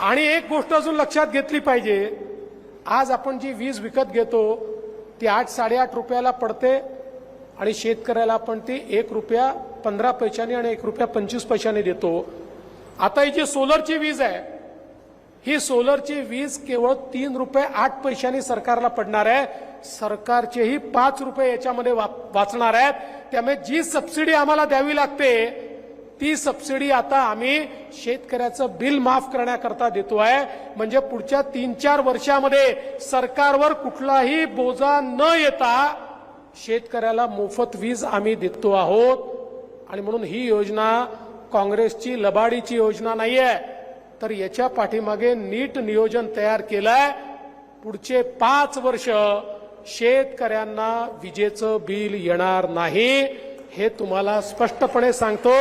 आणि एक गोष्ट अजून लक्षात घेतली पाहिजे. आज आपण जी वीज विकत घेतो ती आठ साडेआठ रुपयाला पडते आणि शेतकऱ्याला आपण ती एक रुपया पंधरा पैशाने आणि एक रुपया पंचवीस पैशाने देतो. आता ही जी सोलरची वीज आहे ही सोलरची वीज केवळ तीन रुपये आठ पैशांनी सरकारला पडणार आहे. सरकारचेही पाच रुपये याच्यामध्ये वा- वाचणार आहेत. त्यामुळे जी सबसिडी आम्हाला द्यावी लागते ती सबसिडी आता आम्ही शेतकऱ्याचं बिल माफ करण्याकरता देतो आहे. म्हणजे पुढच्या तीन चार वर्षामध्ये सरकारवर कुठलाही बोजा न येता शेतकऱ्याला मोफत वीज आम्ही देतो आहोत. आणि म्हणून ही योजना काँग्रेसची लबाडीची योजना नाहीये. तर याच्या पाठीमागे नीट नियोजन तयार केलंय. पुढचे पाच वर्ष शेतकऱ्यांना विजेचं बिल येणार नाही हे तुम्हाला स्पष्टपणे सांगतो.